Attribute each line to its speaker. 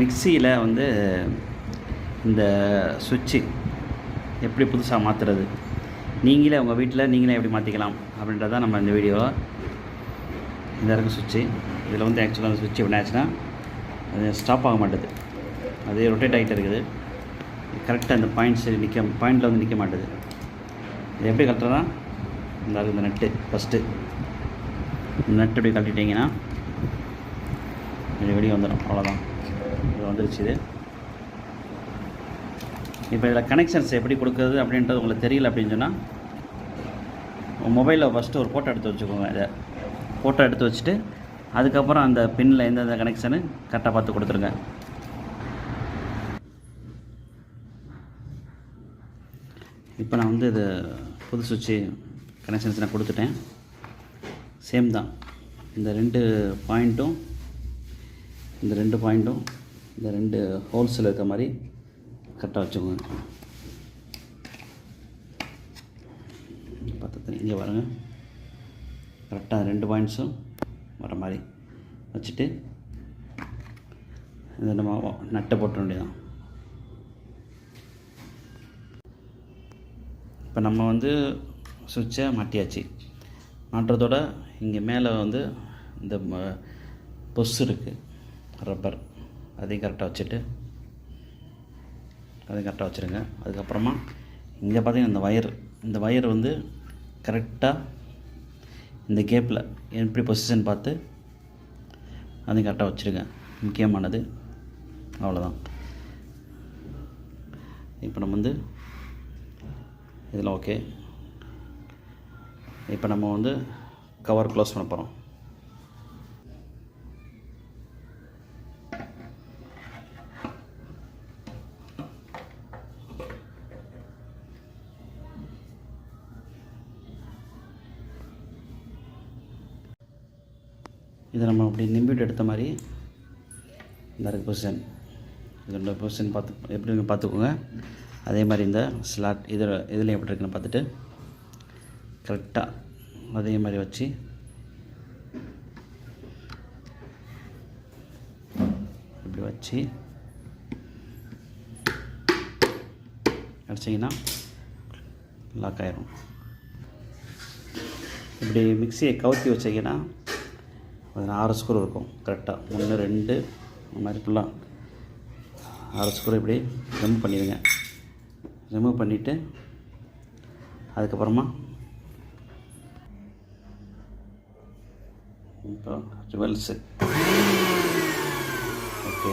Speaker 1: மிக்சியில் வந்து இந்த சுவிட்சு எப்படி புதுசாக மாற்றுறது நீங்களே உங்கள் வீட்டில் நீங்களே எப்படி மாற்றிக்கலாம் அப்படின்றத நம்ம இந்த வீடியோ இந்த இருக்குது சுவிட்சு. இதில் வந்து ஆக்சுவலாக அந்த சுவிட்ச் என்ன ஆச்சுன்னா அது ஸ்டாப் ஆக மாட்டுது. அது ரொட்டேட் ஆகிட்டு இருக்குது. கரெக்டாக அந்த பாயிண்ட்ஸ் நிற்க பாயிண்டில் வந்து நிற்க மாட்டுது. இது எப்படி கட்டுறதா இந்த இருக்கு இந்த நட்டு ஃபஸ்ட்டு இந்த நட்டு எப்படி கழட்டிட்டிங்கன்னா வெளியே வந்துடும் அவ்வளோதான் இது வந்துருச்சு. இது இப்போ இதில் கனெக்ஷன்ஸ் எப்படி கொடுக்குறது அப்படின்றது உங்களுக்கு தெரியல அப்படின்னு சொன்னால் உங்கள் மொபைலில் ஃபஸ்ட்டு ஒரு ஃபோட்டோ எடுத்து வச்சுக்கோங்க. இதை ஃபோட்டோ எடுத்து வச்சுட்டு அதுக்கப்புறம் அந்த பின்னில் எந்தெந்த கனெக்ஷனு கரெக்டாக பார்த்து கொடுத்துருங்க. இப்போ நான் வந்து இது புது சுவிட்சு கனெக்ஷன்ஸ் நான் கொடுத்துட்டேன். சேம் தான். இந்த ரெண்டு பாயிண்ட்டும் இந்த ரெண்டு பாயிண்ட்டும் இந்த ரெண்டு ஹோல்ஸில் இருக்க மாதிரி கரெக்டாக வச்சுக்கோங்க. பத்து இங்கே பாருங்க. கரெக்டாக ரெண்டு பாயிண்ட்ஸும் வர மாதிரி வச்சுட்டு இதை நம்ம நட்டை போட்ட வேண்டியதான் இப்போ நம்ம வந்து சுவிட்சை மாட்டியாச்சு. மாட்டுறதோட இங்கே மேலே வந்து இந்த பொஸ் இருக்குது ரப்பர். அதையும் கரெக்டாக வச்சுட்டு அதையும் கரெக்டாக வச்சுருங்க. அதுக்கப்புறமா இங்கே பார்த்தீங்கன்னா இந்த வயர் இந்த வயர் வந்து கரெக்டாக இந்த கேப்பில் எப்படி பொசிஷன் பார்த்து அதையும் கரெக்டாக வச்சுருங்க. முக்கியமானது அவ்வளோதான் இப்போ நம்ம வந்து இதில் ஓகே இப்போ நம்ம வந்து கவர் க்ளோஸ் பண்ண போகிறோம் இதை நம்ம அப்படி நிம்பிட்டு எடுத்த மாதிரி இந்த இருக்கு பொசிஷன் இதோட பொசிஷன் பார்த்து எப்படி இருக்குன்னு பார்த்துக்கோங்க. அதே மாதிரி இந்த ஸ்லாட் இதில் இதில் எப்படி இருக்குன்னு பார்த்துட்டு கரெக்டாக அதே மாதிரி வச்சு இப்படி வச்சு அடிச்சிங்கன்னா லாக் ஆயிரும். இப்படி மிக்சியை கவுத்தி வச்சிங்கன்னா பார்த்தீங்கன்னா ஆறு ஸ்கூர் இருக்கும் கரெக்டாக ஒன்று ரெண்டு அந்த மாதிரி ஃபுல்லாக ஆறு ஸ்கூர் இப்படி ரிமூவ் பண்ணிடுங்க. ரிமூவ் பண்ணிவிட்டு அதுக்கப்புறமா இப்போ ரிவல்ஸு ஓகே